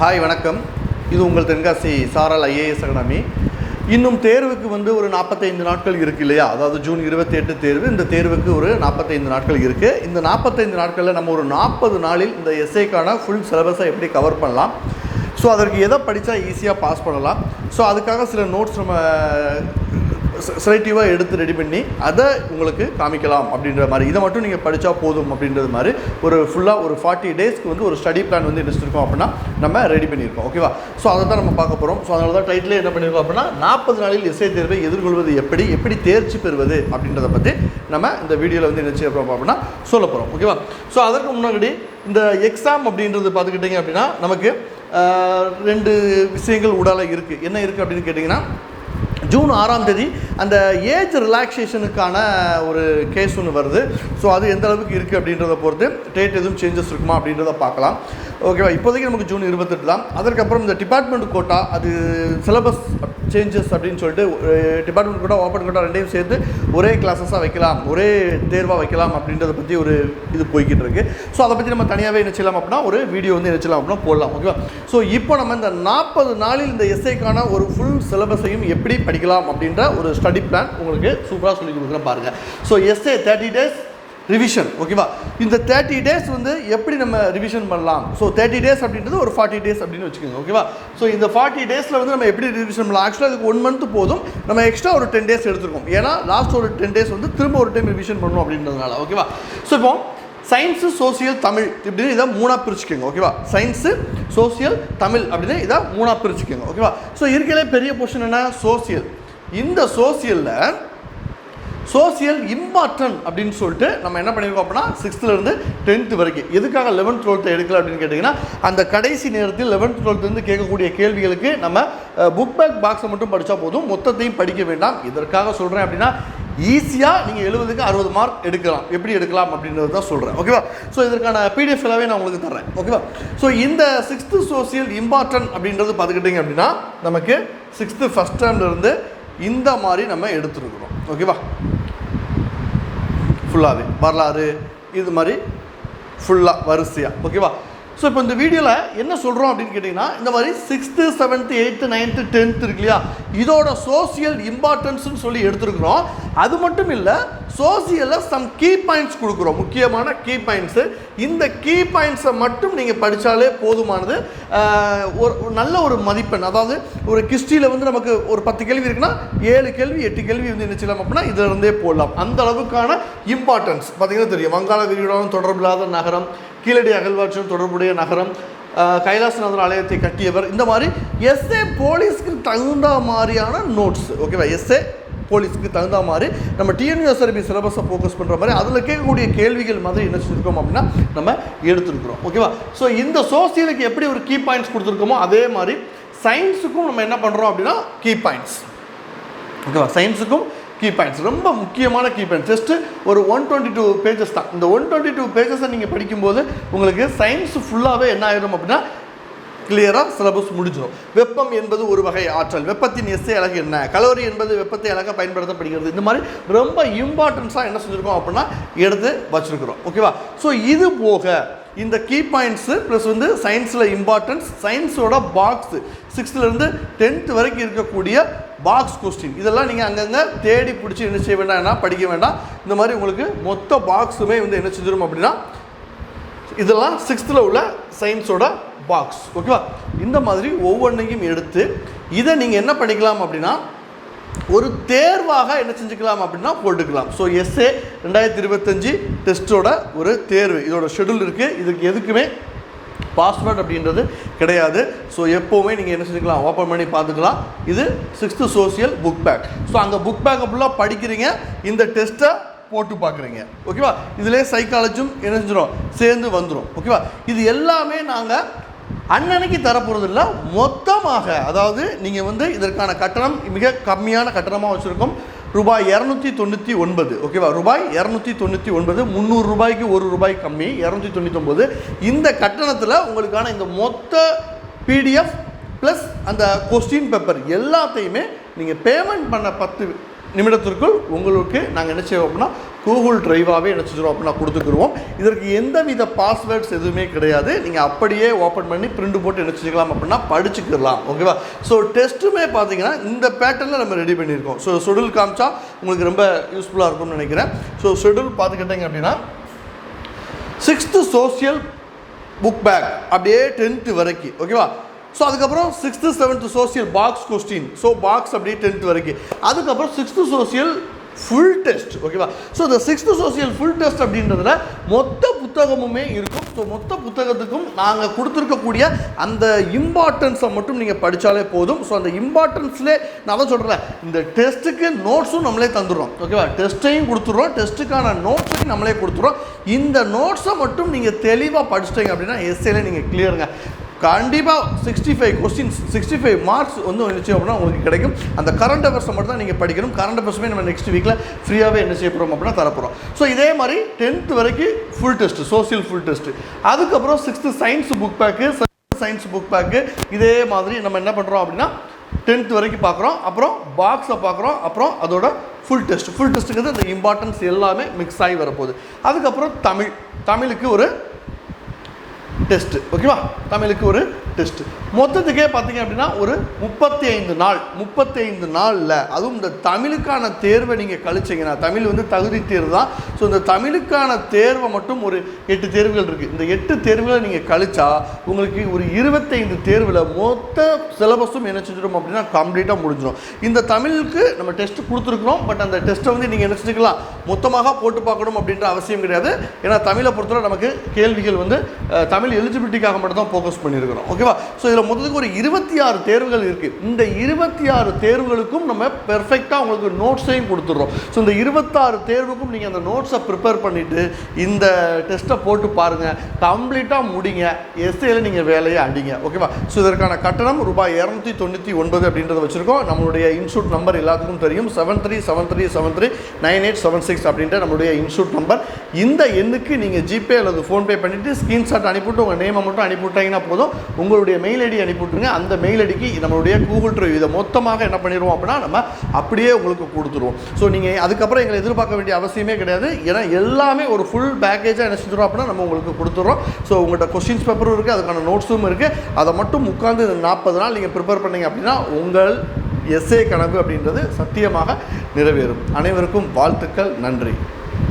Hi வணக்கம். இது உங்கள் தென்காசி சாரல் ஐஏஎஸ் அகாடமி. இன்னும் தேர்வுக்கு வந்து ஒரு நாற்பத்தைந்து நாட்கள் இருக்கு இல்லையா? அதாவது ஜூன் இருபத்தி எட்டு தேர்வு. இந்த தேர்வுக்கு ஒரு நாற்பத்தைந்து நாட்கள் இருக்குது இந்த நாற்பத்தைந்து நாட்களில் நம்ம ஒரு நாற்பது நாளில் இந்த எஸ்ஏக்கான ஃபுல் சிலபஸை எப்படி கவர் பண்ணலாம்? ஸோ அதற்கு எதை படித்தா ஈஸியாக பாஸ் பண்ணலாம்? ஸோ அதுக்காக சில நோட்ஸ் நம்ம செலக்டிவாக எடுத்து ரெடி பண்ணி அதை உங்களுக்கு காமிக்கலாம் அப்படின்ற மாதிரி. இதை மட்டும் நீங்கள் படித்தா போதும் அப்படின்றது மாதிரி ஒரு ஃபுல்லாக ஒரு ஃபார்ட்டி டேஸ்க்கு வந்து ஒரு ஸ்டடி பிளான் வந்து எடுத்துருக்கோம் அப்படின்னா நம்ம ரெடி பண்ணியிருக்கோம். ஓகேவா ஸோ அதை தான் நம்ம பார்க்க போகிறோம் ஸோ அதனால தான் டைட்டிலே என்ன பண்ணியிருக்கோம் அப்படின்னா நாற்பது நாளில் இசை தேர்வை எதிர்கொள்வது எப்படி எப்படி தேர்ச்சி பெறுவது அப்படின்றத பற்றி நம்ம இந்த வீடியோவில் வந்து என்ன செய்ய போகிறோம் அப்படின்னா சொல்ல போகிறோம் ஓகேவா ஸோ அதற்கு முன்னாடி இந்த எக்ஸாம் அப்படின்றது பார்த்துக்கிட்டிங்க அப்படின்னா நமக்கு ரெண்டு விஷயங்கள் உடால இருக்குது என்ன இருக்குது அப்படின்னு கேட்டிங்கன்னா ஜூன் ஆறாம் தேதி அந்த ஏஜ் ரிலாக்ஸேஷனுக்கான ஒரு கேஸ் ஒன்று வருது. ஸோ அது எந்த அளவுக்கு இருக்குது அப்படின்றத பொறுத்து டேட் எதுவும் சேஞ்சஸ் இருக்குமா அப்படின்றத பார்க்கலாம். ஓகேவா இப்போதைக்கு நமக்கு ஜூன் இருபத்தெட்டு தான். அதற்கப்புறம் இந்த டிபார்ட்மெண்ட் கோட்டா அது சிலபஸ் சேஞ்சஸ் அப்படின்னு சொல்லிட்டு டிபார்ட்மெண்ட் கோட்டா ஓப்பன் கோட்டா ரெண்டையும் சேர்த்து ஒரே கிளாஸஸாக வைக்கலாம் ஒரே தேர்வாக வைக்கலாம் அப்படின்றத பற்றி ஒரு இது போய்கிட்டு இருக்கு. ஸோ அதை பற்றி நம்ம தனியாகவே நினைச்சலாம் அப்படின்னா ஒரு வீடியோ வந்து என்ன செய்யலாம் அப்படின்னா போடலாம். ஓகேவா ஸோ இப்போ நம்ம இந்த நாற்பது நாளில் இந்த எஸ்ஐக்கான ஒரு ஃபுல் சிலபஸையும் எப்படி படிக்கலாம் அப்படின்ற ஒரு ஸ்டடி பிளான் உங்களுக்கு சூப்பராக சொல்லி கொடுக்குறேன் பாருங்கள் so S A thirty days revision ஓகேவா இந்த தேர்ட்டி டேஸ் வந்து எப்படி நம்ம ரிவிஷன் பண்ணலாம்? ஸோ தேர்ட்டி டேஸ் அப்படின்றது ஒரு ஃபார்ட்டி டேஸ் அப்படின்னு வச்சுக்கோங்க ஓகேவா ஸோ இந்த ஃபார்ட்டி டேஸில் வந்து நம்ம எப்படி ரிவிஷன் பண்ணலாம்? ஆக்சுவலாக அதுக்கு ஒன் மந்த் போதும். நம்ம எக்ஸ்ட்ரா ஒரு டென் டேஸ் எடுத்துருக்கோம். ஏன்னா லாஸ்ட் ஒரு டென் டேஸ் வந்து திரும்ப ஒரு டைம் ரிவிஷன் பண்ணணும் அப்படின்றதுனால ஓகேவா ஸோ இப்போ சயின்ஸு சோசியல் தமிழ் இப்படின்னு இதை மூணாக பிரிச்சுக்கோங்க ஓகேவா சயின்ஸு சோசியல் தமிழ் அப்படின்னு இதை மூணாக பிரிச்சுக்கோங்க ஓகேவா ஸோ இருக்கிற பெரிய போர்ஷன் என்ன? சோசியல் இந்த சோசியலில் சோசியல் இம்பார்ட்டன்ட் அப்படின்னு சொல்லிட்டு நம்ம என்ன பண்ணியிருக்கோம் அப்படின்னா சிக்ஸ்த்துலேருந்து டென்த்து வரைக்கும். எதுக்காக லெவன்த் டுவெல்த்து எடுக்கல அப்படின்னு கேட்டிங்கன்னா அந்த கடைசி நேரத்தில் லெவன்த் டுவெல்த்துலேருந்து கேட்கக்கூடிய கேள்விகளுக்கு நம்ம புக் பேக் பாக்ஸை மட்டும் படித்தா போதும். மொத்தத்தையும் படிக்க வேண்டாம். இதற்காக சொல்கிறேன் அப்படின்னா ஈஸியாக நீங்கள் எழுபதுக்கு அறுபது மார்க் எடுக்கலாம். எப்படி எடுக்கலாம் அப்படின்றது தான் சொல்கிறேன் ஓகேவா ஸோ இதற்கான பிடிஎஃப் எல்லாமே நான் உங்களுக்கு தர்றேன். ஓகேவா ஸோ இந்த சிக்ஸ்த்து சோசியல் இம்பார்ட்டன்ட் அப்படின்றது பார்த்துக்கிட்டிங்க அப்படின்னா நமக்கு சிக்ஸ்த்து ஃபஸ்ட் இருந்து இந்த மாதிரி நம்ம எடுத்துருக்குறோம். ஓகேவா ஃபுல்லாகவே வரலாறு இது மாதிரி ஃபுல்லாக வரிசையாக ஓகேவா ஸோ இப்போ இந்த வீடியோவில் என்ன சொல்கிறோம் அப்படின்னு கேட்டிங்கன்னா இந்த மாதிரி sixth seventh eighth ninth tenth இருக்கு இல்லையா? இதோட சோசியல் இம்பார்ட்டன்ஸ்னு சொல்லி எடுத்துருக்குறோம். அது மட்டும் இல்லை சோசியலில் சம் கீ பாயிண்ட்ஸ் கொடுக்குறோம். முக்கியமான கீ பாயிண்ட்ஸு இந்த கீ பாயிண்ட்ஸை மட்டும் நீங்கள் படித்தாலே போதுமானது. ஒரு ஒரு நல்ல ஒரு மதிப்பெண். அதாவது ஒரு கிஸ்டியில் வந்து நமக்கு ஒரு பத்து கேள்வி இருக்குன்னா ஏழு கேள்வி எட்டு கேள்வி வந்து என்ன செய்யலாம் அப்படின்னா இதுல இருந்தே போடலாம். அந்த அளவுக்கான இம்பார்ட்டன்ஸ் பார்த்தீங்கன்னா தெரியும். வங்காள விரிகுடாவும் தொடர்பில்லாத நகரம் கீழடி அகழ்வாற்றும் தொடர்புடைய நகரம் கைலாசநாதன் கைலாசநாதர் ஆலயத்தை கட்டியவர். இந்த மாதிரி எஸ்ஏ போலீஸ்க்கு தகுந்த மாதிரியான நோட்ஸ் ஓகேவா எஸ்ஏ போலீஸ்க்கு தகுந்த மாதிரி நம்ம டிஎன்யூஎஸ்ஆர்பி சிலபஸை ஃபோக்கஸ் பண்ணுற மாதிரி அதில் கேட்கக்கூடிய கேள்விகள் மாதிரி என்ன செஞ்சுருக்கோம் அப்படின்னா நம்ம எடுத்துருக்குறோம் ஓகேவா ஸோ இந்த சோசியலுக்கு எப்படி ஒரு கீ பாயிண்ட்ஸ் கொடுத்துருக்கோமோ அதே மாதிரி சயின்ஸுக்கும் நம்ம என்ன பண்ணுறோம் அப்படின்னா கீ பாயிண்ட்ஸ் ஓகேவா சயின்ஸுக்கும் கீ பாயிண்ட்ஸ் ரொம்ப முக்கியமான கீ பாயிண்ட்ஸ் ஜஸ்ட்டு ஒரு ஒன் டுவெண்ட்டி டூ பேஜஸ் தான். இந்த ஒன் டுவெண்ட்டி டூ பேஜஸை நீங்கள் படிக்கும்போது உங்களுக்கு சயின்ஸ் ஃபுல்லாகவே என்ன ஆயிடும் அப்படின்னா கிளியராக சிலபஸ் முடிஞ்சிடும் வெப்பம் என்பது ஒரு வகை ஆற்றல். வெப்பத்தின் எஸ்ஏ அழகு என்ன? கலோரி என்பது வெப்பத்தை அழகாக பயன்படுத்தப்படுகிறது. இந்த மாதிரி ரொம்ப இம்பார்ட்டன்ஸாக என்ன செஞ்சுருக்கோம் அப்படின்னா எடுத்து வச்சுருக்குறோம். ஓகேவா ஸோ இது போக இந்த கீ பாயிண்ட்ஸு ப்ளஸ் வந்து சயின்ஸில் இம்பார்ட்டன்ஸ் சயின்ஸோட பாக்ஸு சிக்ஸ்த்துலேருந்து டென்த் வரைக்கும் இருக்கக்கூடிய பாக்ஸ் கொஸ்டின் இதெல்லாம் நீங்கள் அங்கங்கே தேடி பிடிச்சி என்ன செய்ய வேண்டாம் படிக்க வேண்டாம். இந்த மாதிரி உங்களுக்கு மொத்த பாக்ஸுமே வந்து என்ன செஞ்சிடும் அப்படின்னா இதெல்லாம் சிக்ஸ்த்தில் உள்ள சயின்ஸோட பாக்ஸ் ஓகேவா இந்த மாதிரி ஒவ்வொன்றையும் எடுத்து இதை நீங்கள் என்ன பண்ணிக்கலாம் அப்படின்னா ஒரு தேர்வாக என்ன செஞ்சுக்கலாம் அப்படின்னா போட்டுக்கலாம். ஸோ எஸ்ஏ ரெண்டாயிரத்தி இருபத்தஞ்சி டெஸ்ட்டோட ஒரு தேர்வு. இதோட ஷெடியூல் இருக்குது இதுக்கு எதுக்குமே பாஸ்வேர்ட் அப்படின்றது கிடையாது. ஸோ எப்போவுமே நீங்கள் என்ன செஞ்சுக்கலாம் ஓப்பன் பண்ணி பார்த்துக்கலாம். இது sixth social book back so அங்கே புக் பேக்கை ஃபுல்லாக படிக்கிறீங்க. இந்த டெஸ்ட்டை போட்டு பார்க்குறீங்க. ஓகேவா இதிலே சைக்காலஜியும் என்ன செஞ்சிடும் சேர்ந்து வந்துடும் ஓகேவா இது எல்லாமே நாங்கள் அன்னன்னைக்கு தரப்போகிறது இல்லை மொத்தமாக அதாவது நீங்கள் வந்து இதற்கான கட்டணம் மிக கம்மியான கட்டணமாக வச்சுருக்கோம். ரூபாய் இரநூத்தி தொண்ணூற்றி ஒன்பது ஓகேவா ரூபாய் இரநூத்தி தொண்ணூற்றி ஒன்பது முந்நூறு ரூபாய்க்கு ஒரு ரூபாய் கம்மி இரநூத்தி தொண்ணூற்றி ஒன்பது. இந்த கட்டணத்தில் உங்களுக்கான இந்த மொத்த பிடிஎஃப் ப்ளஸ் அந்த கொஸ்டின் பேப்பர் எல்லாத்தையுமே நீங்கள் பேமெண்ட் பண்ண பத்து நிமிடத்திற்குள் உங்களுக்கு நாங்கள் என்ன செய்வோம் அப்படின்னா கூகுள் ட்ரைவாகவே என்ன செஞ்சிடும் அப்படின்னா கொடுத்துக்குருவோம். இதற்கு எந்தவித பாஸ்வேர்ட்ஸ் எதுவுமே கிடையாது. நீங்கள் அப்படியே ஓப்பன் பண்ணி பிரிண்ட் போட்டு என்ன செஞ்சுக்கலாம் அப்படின்னா படிச்சுக்கலாம் ஓகேவா ஸோ டெஸ்ட்டுமே பார்த்தீங்கன்னா இந்த பேட்டர்னில் நம்ம ரெடி பண்ணியிருக்கோம். ஸோ ஷெடியூல் காமிச்சா உங்களுக்கு ரொம்ப யூஸ்ஃபுல்லாக இருக்கும்னு நினைக்கிறேன். ஸோ ஷெடியூல் பார்த்துக்கிட்டீங்க அப்படின்னா சிக்ஸ்த்து சோசியல் புக் பேக் அப்படியே டென்த்து வரைக்கும் ஓகேவா ஸோ அதுக்கப்புறம் sixth seventh social box question so box அப்படியே டென்த் வரைக்கும் அதுக்கப்புறம் சிக்ஸ்த்து சோசியல் ஃபுல் டெஸ்ட் ஓகேவா ஸோ இந்த சிக்ஸ்த்து சோசியல் ஃபுல் டெஸ்ட் அப்படின்றதுல மொத்த புத்தகமுமே இருக்கும். ஸோ மொத்த புத்தகத்துக்கும் நாங்கள் கொடுத்துருக்கக்கூடிய அந்த இம்பார்ட்டன்ஸை மட்டும் நீங்கள் படித்தாலே போதும். ஸோ அந்த இம்பார்ட்டன்ஸ்லே நான் தான் சொல்கிறேன் இந்த டெஸ்ட்டுக்கு நோட்ஸும் நம்மளே தந்துடுறோம். ஓகேவா டெஸ்ட்டையும் கொடுத்துட்றோம். டெஸ்ட்டுக்கான நோட்ஸையும் நம்மளே கொடுத்துட்றோம். இந்த நோட்ஸை மட்டும் நீங்கள் தெளிவாக படிச்சிட்டீங்க அப்படின்னா எஸ்ஏல நீங்கள் கிளியருங்க கண்டிப்பாக sixty five questions sixty five marks வந்து நிச்சயம் அப்படின்னா உங்களுக்கு கிடைக்கும். அந்த கரண்ட் அஃபேர்ஸை மட்டும் தான் நீங்கள் படிக்கணும். கரண்ட் அஃபேர்ஸுமே நம்ம நெக்ஸ்ட் வீக்கில் ஃப்ரீயாகவே என்ன செய்ய போகிறோம் அப்படின்னா தரப்போகிறோம் ஸோ இதே மாதிரி டென்த் வரைக்கும் full test social full test அதுக்கப்புறம் sixth science book back science book back இதே மாதிரி நம்ம என்ன பண்ணுறோம் அப்படின்னா டென்த் வரைக்கும் பார்க்குறோம் அப்புறம் பாக்ஸை பார்க்குறோம் அப்புறம் அதோட ஃபுல் டெஸ்ட் ஃபுல் டெஸ்ட்டுங்கிறது இந்த இம்பார்ட்டன்ஸ் எல்லாமே மிக்ஸ் ஆகி வரப்போகுது. அதுக்கப்புறம் தமிழ். தமிழுக்கு ஒரு டெஸ்ட்டு ஓகேவா தமிழுக்கு ஒரு டெஸ்ட்டு மொத்தத்துக்கே பார்த்தீங்க அப்படின்னா ஒரு முப்பத்தி ஐந்து நாள் முப்பத்தி ஐந்து நாளில். அதுவும் இந்த தமிழுக்கான தேர்வை நீங்கள் கழிச்சிங்கன்னா தமிழ் வந்து தகுதி தேர்வு தான். ஸோ இந்த தமிழுக்கான தேர்வை மட்டும் ஒரு எட்டு தேர்வுகள் இருக்குது இந்த எட்டு தேர்வுகளை நீங்கள் கழிச்சா உங்களுக்கு ஒரு இருபத்தைந்து தேர்வில் மொத்த சிலபஸும் என்ன செஞ்சிடும் அப்படின்னா கம்ப்ளீட்டாக முடிஞ்சிடும். இந்த தமிழுக்கு நம்ம டெஸ்ட் கொடுத்துருக்குறோம். பட் அந்த டெஸ்ட்டை வந்து நீங்கள் என்ன செஞ்சுக்கலாம்? மொத்தமாக போட்டு பார்க்கணும் அப்படின்ற அவசியம் கிடையாது. ஏன்னா தமிழை பொறுத்தவரை நமக்கு கேள்விகள் வந்து தமிழ் எலிஜிபிலிட்டிக்காக மட்டும் தான் ஃபோக்கஸ் பண்ணியிருக்கிறோம் ஓகேவா ஸோ இதில் மொத்தத்துக்கு ஒரு இருபத்தி ஆறு தேர்வுகள் இருக்குது இந்த இருபத்தி ஆறு தேர்வுகளுக்கும் நம்ம பெர்ஃபெக்டாக உங்களுக்கு நோட்ஸையும் கொடுத்துட்றோம். ஸோ இந்த இருபத்தாறு தேர்வுக்கும் நீங்கள் அந்த நோட்ஸை ப்ரிப்பேர் பண்ணிவிட்டு இந்த டெஸ்ட்டை போட்டு பாருங்கள் கம்ப்ளீட்டாக முடிங்க. எஸ்ஏல நீங்கள் வேலையை அடிங்க. ஓகேவா ஸோ இதற்கான கட்டணம் ரூபாய் இரநூத்தி தொண்ணூற்றி ஒன்பது அப்படின்றத வச்சுருக்கோம். நம்மளுடைய இன்ஸ்டியூட் நம்பர் எல்லாத்துக்கும் தெரியும். Seven three seven three seven three nine eight seven six அப்படின்ற நம்மளுடைய இன்ஸ்டியூட் நம்பர் இந்த எண்ணுக்கு நீங்கள் ஜிபே அல்லது ஃபோன்பே பண்ணிவிட்டு ஸ்க்ரீன்ஷாட் அனுப்பிவிட்டு உங்கள் நேமை மட்டும் அனுப்பிவிட்டீங்கன்னா போதும். உங்களுடைய மெயில் ஐடி அனுப்பிவிட்ருங்க அந்த மெயில் ஐடிக்கு நம்மளுடைய கூகுள் ட்ரைவ் இதை மொத்தமாக என்ன பண்ணிடுவோம் அப்படின்னா நம்ம அப்படியே உங்களுக்கு கொடுத்துருவோம். ஸோ நீங்கள் அதுக்கப்புறம் எங்களை எதிர்பார்க்க வேண்டிய அவசியமே கிடையாது. ஏன்னா எல்லாமே ஒரு ஃபுல் பேக்கேஜாக என்ன செஞ்சிடும் அப்படின்னா நம்ம உங்களுக்கு கொடுத்துட்றோம் ஸோ உங்கள்கிட்ட கொஸ்டின்ஸ் பேப்பரும் இருக்குது அதுக்கான நோட்ஸும் இருக்குது அதை மட்டும் உட்காந்து நாற்பது நாள் நீங்கள் ப்ரிப்பேர் பண்ணீங்க அப்படின்னா உங்கள் எஸ்ஏ கணக்கு அப்படின்றது சத்தியமாக நிறைவேறும். அனைவருக்கும் வாழ்த்துக்கள் நன்றி.